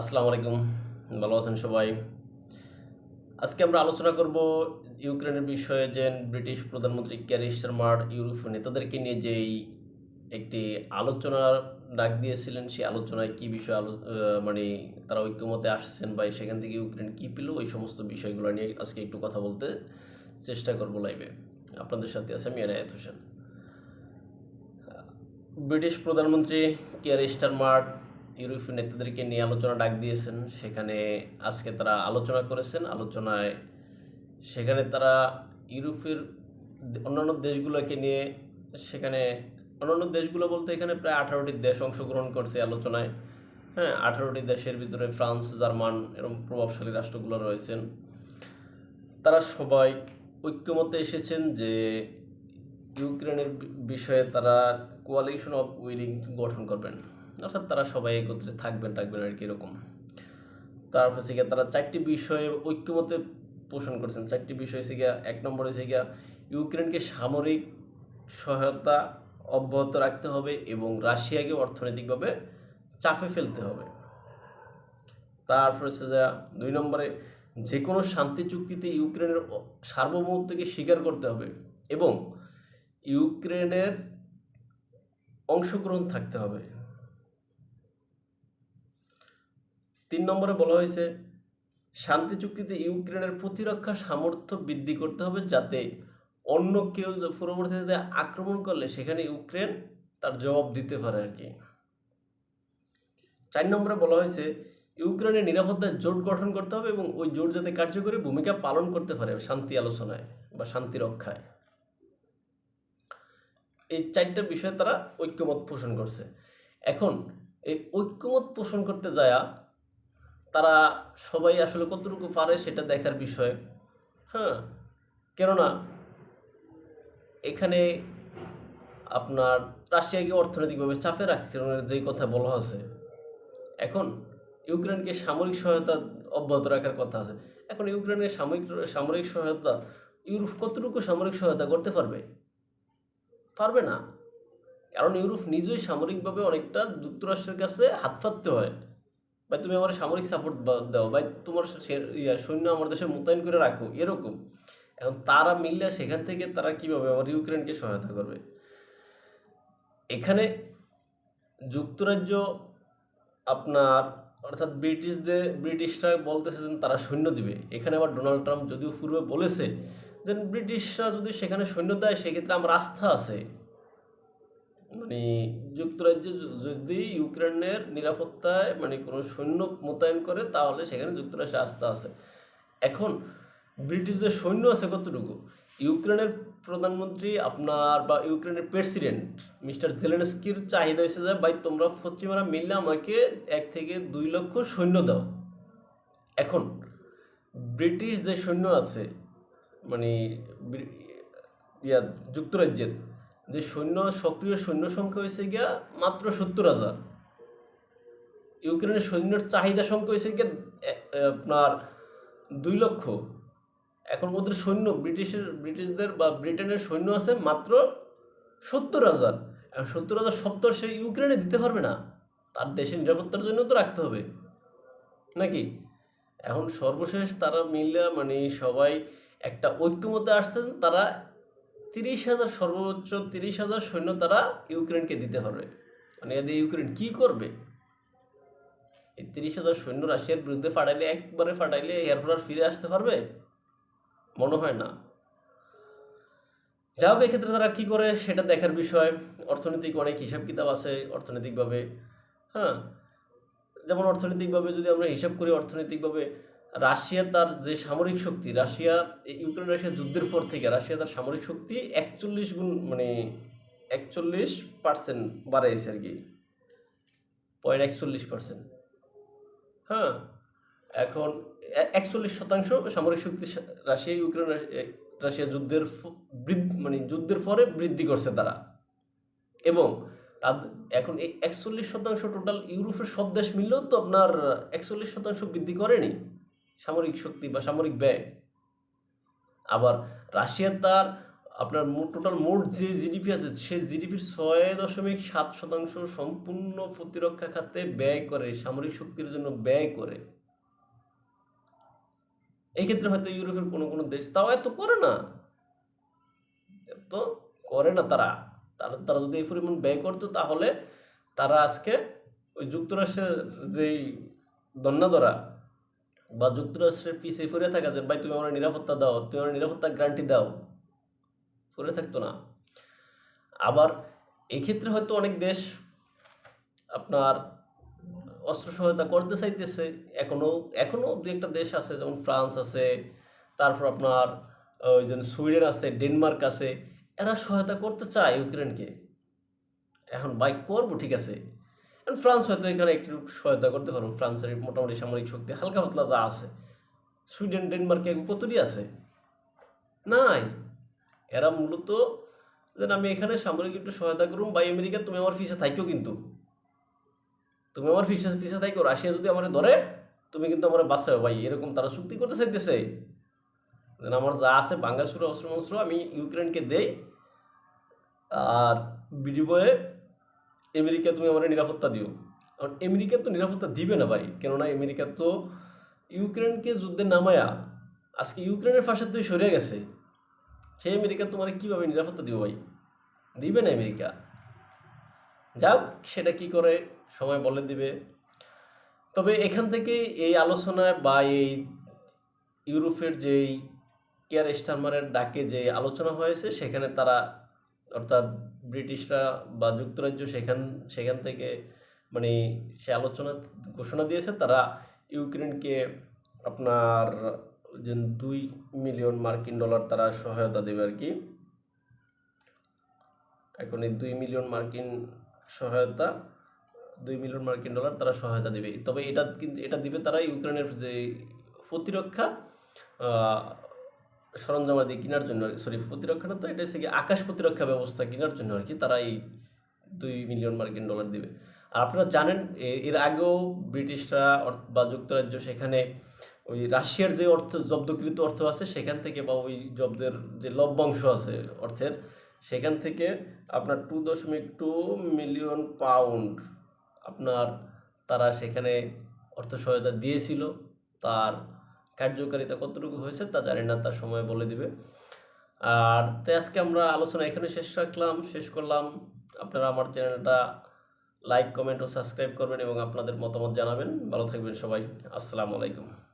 আসসালামু আলাইকুম। ভালো আছেন সবাই? আজকে আমরা আলোচনা করব ইউক্রেনের বিষয়ে যে ব্রিটিশ প্রধানমন্ত্রী ক্যারি স্টারমার ইউরোপীয় নেতাদেরকে নিয়ে যেই একটি আলোচনার ডাক দিয়েছিলেন, সেই আলোচনায় কী বিষয়ে আলো মানে তারা ঐক্যমতে আসছেন বা সেখান থেকে ইউক্রেন কী পেল, ওই সমস্ত বিষয়গুলো নিয়ে আজকে একটু কথা বলতে চেষ্টা করব লাইভে আপনাদের সাথে আছে আমি এনায়েত হোসেন। ব্রিটিশ প্রধানমন্ত্রী কিয়ার স্টারমার ইউরোপীয় নেতাদেরকে নিয়ে আলোচনা ডাক দিয়েছেন। সেখানে আজকে তারা আলোচনা করেছেন। আলোচনায় সেখানে তারা ইউরোপের অন্যান্য দেশগুলোকে নিয়ে সেখানে অন্যান্য দেশগুলো বলতে এখানে প্রায় আঠারোটি দেশ অংশগ্রহণ করছে আলোচনায়। হ্যাঁ আঠারোটি দেশের ভিতরে ফ্রান্স, জার্মান এরকম প্রভাবশালী রাষ্ট্রগুলো রয়েছেন। তারা সবাই ঐক্যমতে এসেছেন যে ইউক্রেনের বিষয়ে তারা কোয়ালিশন অফ উইলিং গঠন করবেন। অর্থাৎ তারা সবাই একত্রে থাকবেন থাকবেন আর কি এরকম। তারপর হচ্ছে গিয়া তারা চারটি বিষয়ে ঐক্যমতে পোষণ করছেন। চারটি বিষয় হচ্ছে গিয়া, এক নম্বর হচ্ছে গিয়া ইউক্রেনকে সামরিক সহায়তা অব্যাহত রাখতে হবে এবং রাশিয়াকে অর্থনৈতিকভাবে চাপে ফেলতে হবে। তারপর হচ্ছে যা দুই নম্বরে যে কোনো শান্তি চুক্তিতে ইউক্রেনের সার্বভৌমত্বকে স্বীকার করতে হবে এবং ইউক্রেনের অংশগ্রহণ থাকতে হবে। তিন নম্বরে বলা হয়েছে, শান্তি চুক্তিতে ইউক্রেনের প্রতিরক্ষা সামর্থ্য বৃদ্ধি করতে হবে যাতে অন্য কেউ পরবর্তীতে আক্রমণ করলে সেখানে ইউক্রেন তার জবাব দিতে পারে আর কি। চার নম্বরে বলা হয়েছে, ইউক্রেনের নিরাপত্তায় জোট গঠন করতে হবে এবং ওই জোট যাতে কার্যকরী ভূমিকা পালন করতে পারে শান্তি আলোচনায় বা শান্তি রক্ষায়। এই চারটা বিষয়ে তারা ঐক্যমত পোষণ করছে। এখন এই ঐক্যমত পোষণ করতে যায়া তারা সবাই আসলে কতটুকু পারে সেটা দেখার বিষয়। হ্যাঁ কেননা এখানে আপনার রাশিয়াকে অর্থনৈতিকভাবে চাপে রাখার যেই কথা বলা আছে এখন ইউক্রেনকে সামরিক সহায়তা অব্যাহত রাখার কথা আছে। এখন ইউক্রেনের সামরিক সামরিক সহায়তা, ইউরোপ কতটুকু সামরিক সহায়তা করতে পারবে? পারবে না। কারণ ইউরোপ নিজেই সামরিকভাবে অনেকটা যুক্তরাষ্ট্রের কাছে হাত পাততে হয়। ভাই, তুমি আমার সামরিক সাপোর্ট দাও। ভাই, তোমার সৈন্য আমার দেশে মোতায়েন করে রাখো। এরকম। এখন তারা মিললে সেখান থেকে তারা কীভাবে আবার ইউক্রেনকে সহায়তা করবে? এখানে যুক্তরাজ্য আপনার, অর্থাৎ ব্রিটিশদের ব্রিটিশরা বলতেছে যে তারা সৈন্য দিবে। এখানে আবার ডোনাল্ড ট্রাম্প যদিও পূর্বে বলেছে যে ব্রিটিশরা যদি সেখানে সৈন্য দেয়, সেক্ষেত্রে আমার আস্থা আছে। মানে যুক্তরাজ্য যদি ইউক্রেনের নিরাপত্তায় মানে কোনো সৈন্য মোতায়েন করে, তাহলে সেখানে যুক্তরাষ্ট্রের আস্থা আছে। এখন ব্রিটিশদের সৈন্য আছে কতটুকু? ইউক্রেনের প্রধানমন্ত্রী আপনার বা ইউক্রেনের প্রেসিডেন্ট মিস্টার জেলেনস্কির চাহিদা হয়েছে যে, ভাই, তোমরা পশ্চিমারা মিললে আমাকে এক থেকে দুই লক্ষ সৈন্য দাও। এখন ব্রিটিশ যে সৈন্য আছে মানে ইয়া, যুক্তরাজ্যের যে সৈন্য, সক্রিয় সৈন্য সংখ্যা হয়েছে গিয়া মাত্র সত্তর হাজার। ইউক্রেনের সৈন্যের চাহিদা সংখ্যা হয়েছে গিয়া আপনার দুই লক্ষ। এখন ওদের সৈন্য, ব্রিটিশের, ব্রিটিশদের বা ব্রিটেনের সৈন্য আছে মাত্র সত্তর হাজার। এখন সত্তর হাজার সপ্তর সে ইউক্রেনে দিতে পারবে না। তার দেশের নিরাপত্তার জন্য তো রাখতে হবে। নাকি? এখন সর্বশেষ তারা মিলে মানে সবাই একটা ঐক্যমতে আসছেন, তারা তিরিশ হাজার সর্বোচ্চ তিরিশ হাজার সৈন্য তারা ইউক্রেনকে দিতে পারবে মানে এদের ইউক্রেন কি করবে? এই তিরিশ হাজার সৈন্য রাশিয়ার বিরুদ্ধে ফাটাইলে, একবারে ফাটাইলে এরপর আর ফিরে আসতে পারবে? মনে হয় না। যা হোক, এক্ষেত্রে তারা কি করে সেটা দেখার বিষয়। অর্থনৈতিক অনেক হিসাব কিতাব আছে অর্থনৈতিকভাবে হ্যাঁ? যেমন অর্থনৈতিকভাবে যদি আমরা হিসাব করি, অর্থনৈতিকভাবে রাশিয়া তার যে সামরিক শক্তি, রাশিয়া ইউক্রেন রাশিয়া যুদ্ধের পর থেকে রাশিয়া তার সামরিক শক্তি একচল্লিশ গুণ মানে একচল্লিশ পার্সেন্ট বাড়াইছে আর কি। পয়েন্ট একচল্লিশ পার্সেন্ট হ্যাঁ? এখন একচল্লিশ শতাংশ সামরিক শক্তি রাশিয়া, ইউক্রেন রাশিয়া যুদ্ধের মানে যুদ্ধের পরে বৃদ্ধি করছে তারা। এবং এখন এই একচল্লিশ শতাংশ টোটাল ইউরোপের সব দেশ মিললেও তো আপনার একচল্লিশ শতাংশ বৃদ্ধি করেনি। সামরিক শক্তি বা সামরিক ব্যয়। আবার রাশিয়া তার আপনার টোটাল মোট যে জিডিপি আছে, সেই জিডিপির ছয় দশমিক সাত শতাংশ সম্পূর্ণ প্রতিরক্ষা খাতে ব্যয় করে, সামরিক শক্তির জন্য ব্যয় করে। এই ক্ষেত্রে হয়তো ইউরোপের কোনো কোনো দেশ তাও এত করে না। এত করে না তারা। তারা তারা যদি এই পরিমাণ ব্যয় করতো তাহলে তারা আজকে ওই যুক্তরাষ্ট্রের যেই দন্যাদরা বা যুক্তরাষ্ট্রের পিছিয়ে ফিরে থাকা যে ভাই, তুমি আমার নিরাপত্তা দাও, তুমি আমার নিরাপত্তা গ্যারান্টি দাও। পড়ে থাকতো না। আবার এক্ষেত্রে হয়তো অনেক দেশ আপনার অস্ত্র সহায়তা করতে চাইতেছে। এখনও এখনও দু একটা দেশ আছে, যেমন ফ্রান্স আছে, তারপর আপনার ওই যে সুইডেন আছে, ডেনমার্ক আছে, এরা সহায়তা করতে চায় ইউক্রেনকে। এখন বাইক করব, ঠিক আছে। ফ্রান্স হয়তো এখানে একটু সহায়তা করতে পারব ফ্রান্সের মোটামুটি সামরিক শক্তি হালকা পাতলা যা আছে। সুইডেন, ডেনমার্কে কতটি আছে? নাই। এরা মূলত যেন আমি এখানে সামরিক একটু সহায়তা করুম বা আমেরিকা, তুমি আমার ফিসে থাইকো কিন্তু। তুমি আমার ফিসে ফিসে থাইকো, রাশিয়া যদি আমার ধরে, তুমি কিন্তু আমার বাঁচাবে ভাই। এরকম তারা চুক্তি করতে চাইতেছে। যেন আমার যা আছে, বাঙ্গাসুর অস্ত্র মস্ত্র আমি ইউক্রেনকে দেই, আর বিনিময়ে আমেরিকা তুমি আমার নিরাপত্তা দিও। কারণ আমেরিকা তো নিরাপত্তা দিবে না ভাই। কেননা আমেরিকা তো ইউক্রেনকে যুদ্ধে নামায়া, আজকে ইউক্রেনের পাশে তুই সরে গেছে। সেই আমেরিকা তোমার কীভাবে নিরাপত্তা দিব ভাই? দিবে না আমেরিকা। যাক, সেটা কি করে সময় বলে দিবে। তবে এখান থেকে এই আলোচনায় বা এই ইউরোপের যেই কেয়ার স্টারমারের ডাকে যে আলোচনা হয়েছে, সেখানে তারা অর্থাৎ ব্রিটিশরা বা যুক্তরাজ্য সেখান সেখান থেকে মানে সে আলোচনা ঘোষণা দিয়েছে, তারা ইউক্রেনকে আপনার যে দুই মিলিয়ন মার্কিন ডলার তারা সহায়তা দেবে আর কি। এখন এই দুই মিলিয়ন মার্কিন সহায়তা, দুই মিলিয়ন মার্কিন ডলার তারা সহায়তা দেবে। তবে এটা কিন্তু, এটা দিবে তারা ইউক্রেনের যে প্রতিরক্ষা সরঞ্জামাদি কেনার জন্য সরি প্রতিরক্ষা না তো এটা হচ্ছে কি আকাশ প্রতিরক্ষা ব্যবস্থা কেনার জন্য আর কি তারা এই দুই মিলিয়ন মার্কিন ডলার দিবে। আর আপনারা জানেন এর আগেও ব্রিটিশরা বা যুক্তরাজ্য সেখানে ওই রাশিয়ার যে অর্থ, জব্দকৃত অর্থ আছে, সেখান থেকে বা ওই জব্দের যে লভ্যাংশ আছে অর্থের, সেখান থেকে আপনার টু দশমিক টু মিলিয়ন পাউন্ড আপনার তারা সেখানে অর্থ সহায়তা দিয়েছিল। তার কার্যকারিতা কতটুকু হয়েছে তা জানি না তার সময় বলে দিবে। আর তাই আজকে আমরা আলোচনা এখানে শেষ রাখলাম, শেষ করলাম। আপনারা আমার চ্যানেলটা লাইক, কমেন্ট ও সাবস্ক্রাইব করবেন এবং আপনাদের মতামত জানাবেন। ভালো থাকবেন সবাই। আসসালামু আলাইকুম।